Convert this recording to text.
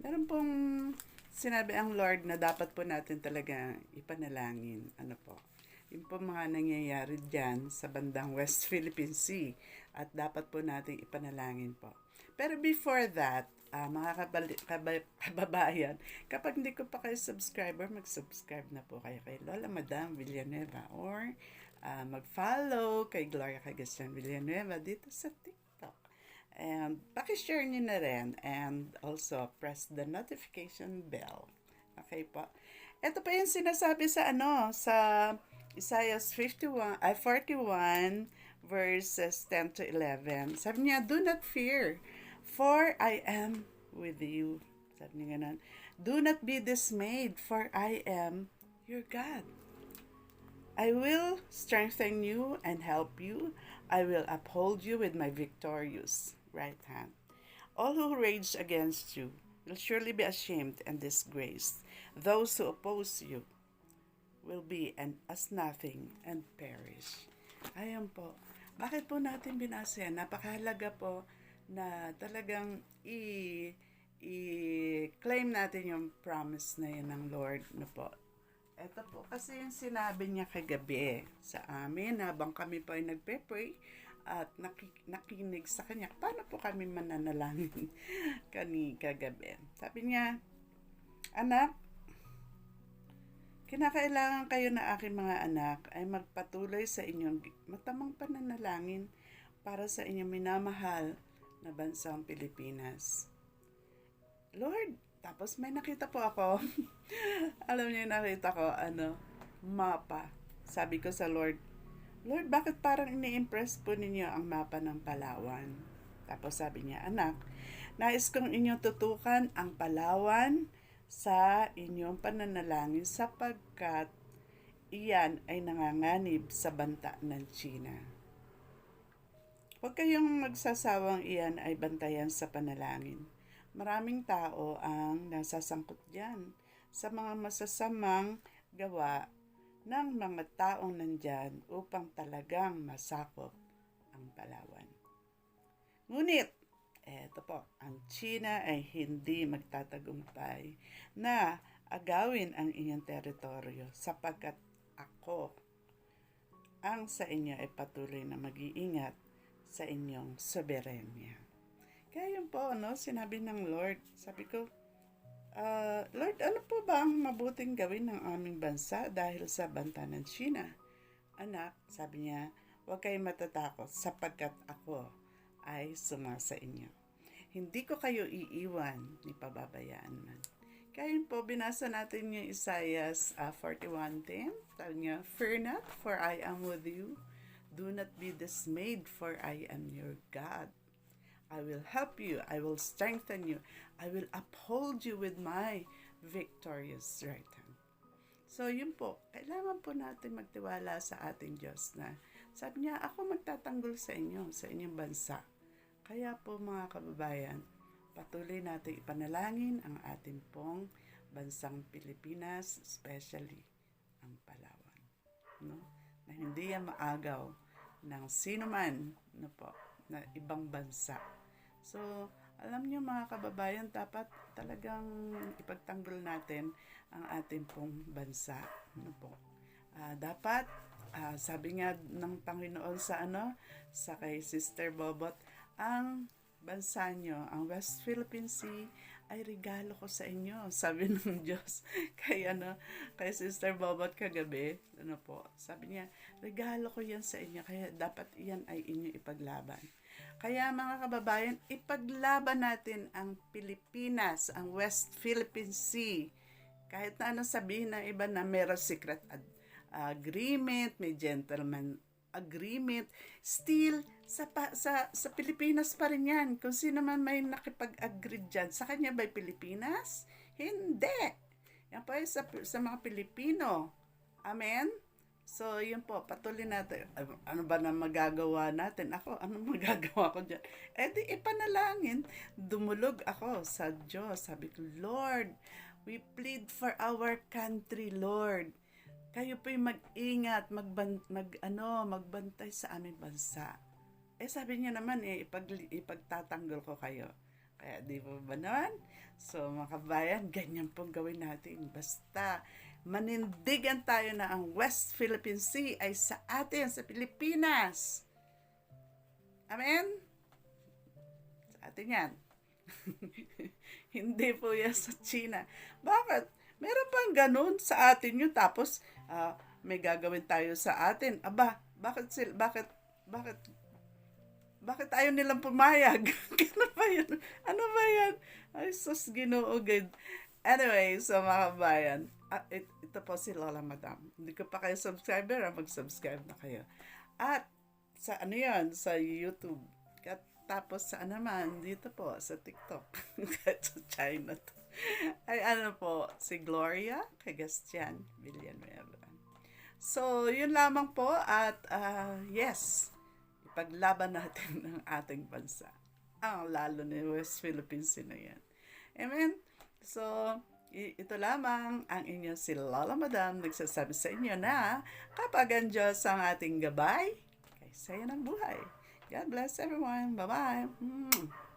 Meron pong sinabi ang Lord na dapat po natin talaga ipanalangin. Ano po? Yung po mga nangyayari dyan sa bandang West Philippine Sea at dapat po natin ipanalangin po. Pero before that, ah, mga kabali- kaba- kababayan, kapag hindi ko pa kayo subscriber, mag-subscribe na po kayo kay Lola Madam Villanueva or ah, mag-follow kay Gloria Cagastian Villanueva dito sa TikTok. And pakishare nyo na rin and also press the notification bell. Okay po. Ito pa yung sinasabi sa ano, sa Isaiah 51, ay 41 verses 10 to 11. Sabi niya, Do not fear, for I am with you. Sabi niya ganun. Do not be dismayed, for I am your God. I will strengthen you and help you. I will uphold you with my victorious right hand. All who rage against you will surely be ashamed and disgraced. Those who oppose you will be and as nothing and perish. Ayan po. Bakit po natin binasa yan? Napakahalaga po na talagang i i-claim natin yung promise na yun ng Lord na po. Ito po, kasi yung sinabi niya kagabi sa amin habang kami po ay nagpe-pray at naki- nakinig sa kanya, paano po kami mananalangin kani kagabi? Sabi niya, Anak, kinakailangan kayo na aking mga anak ay magpatuloy sa inyong matamang pananalangin para sa inyong minamahal na bansang Pilipinas. Lord, tapos may nakita po ako. Alam niyo, nakita ko, ano, mapa. Sabi ko sa Lord, Lord, bakit parang ini-impress po ninyo ang mapa ng Palawan? Tapos sabi niya, anak, nais kong inyong tutukan ang Palawan sa inyong pananalangin sapagkat iyan ay nanganganib sa banta ng China. Huwag kayong magsasawang iyan ay bantayan sa panalangin. Maraming tao ang nasasangkot diyan sa mga masasamang gawa ng mga taong nandyan upang talagang masakop ang Palawan. Ngunit, eto po, ang China ay hindi magtatagumpay na agawin ang inyong teritoryo sapagkat ako ang sa inyo ay patuloy na mag-iingat sa inyong soberenya. Kaya yun po, no, sinabi ng Lord, sabi ko, "Ah, Lord, ano po ba ang mabuting gawin ng aming bansa dahil sa banta ng China? Anak, sabi niya, huwag kayong matatakot sapagkat ako ay sumasa inyo. Hindi ko kayo iiwan ni pababayaan man. Kaya po, binasa natin yung Isaiah uh, 41.10. Sabi niya, Fear not, for I am with you. Do not be dismayed, for I am your God. I will help you. I will strengthen you. I will uphold you with my victorious right hand. So, yun po. Kailangan po natin magtiwala sa ating Diyos na sabi niya, ako magtatanggol sa inyo, sa inyong bansa. Kaya po mga kababayan, patuloy natin ipanalangin ang ating pong bansang Pilipinas, especially ang Palawan. No? Na hindi yan maagaw ng sino man no po, na ibang bansa. So, alam niyo mga kababayan, dapat talagang ipagtanggol natin ang ating pong bansa. Ano po? Ah, dapat, ah, sabi nga ng Panginoon sa ano, sa kay Sister Bobot, ang bansa nyo, ang West Philippine Sea, ay regalo ko sa inyo. Sabi ng Diyos kay, ano, kay Sister Bobot kagabi. Ano po, sabi niya, regalo ko yan sa inyo, kaya dapat yan ay inyo ipaglaban. Kaya mga kababayan, ipaglaban natin ang Pilipinas, ang West Philippine Sea. Kahit na anong sabihin ng iba na meron secret agreement, may gentleman agreement, still sa pa, sa sa Pilipinas pa rin 'yan. Kung sino man may nakipag-agree diyan, sa kanya ba Pilipinas? Hindi. Yan po ay sa, sa mga Pilipino. Amen? So, yun po, patuloy natin. Ano- ba na magagawa natin? Ako, ano magagawa ko dyan? Eh di, ipanalangin. Dumulog ako sa Diyos. Sabi ko, Lord, we plead for our country, Lord. Kayo po'y mag-ingat, magban, mag, ano, magbantay sa aming bansa. Eh sabi niya naman eh, ipag, ipagtatanggol ko kayo. Kaya di ba ba naman? So mga kabayan, ganyan pong gawin natin. Basta manindigan tayo na ang West Philippine Sea ay sa atin, sa Pilipinas. Amen? Sa atin yan. Hindi po yan sa China. Bakit? Meron pang ganun sa atin yun. Tapos, ah, may gagawin tayo sa atin. Aba, bakit sila, bakit, bakit, bakit ayaw nilang pumayag? ano ba yan? Ano ba yan? Ay, sus, ginoo good. Anyway, so mga kabayan, ah, it, ito po si Lola Madam. Hindi ko pa kayo subscriber, ah, mag-subscribe na kayo. At, sa ano yan, sa YouTube. At tapos sa naman, dito po, sa TikTok. Kahit sa China to. Ay ano po, si Gloria Cagastian Villanueva. So, yun lamang po at ah, yes, ipaglaban natin ng ating bansa. Ang lalo ni West Philippines na yan. Amen? So, ito lamang ang inyong si Lola Madam nagsasabi sa inyo na kapag ang Diyos ang ating gabay, kay saya ng buhay. God bless everyone. Bye-bye. Mm.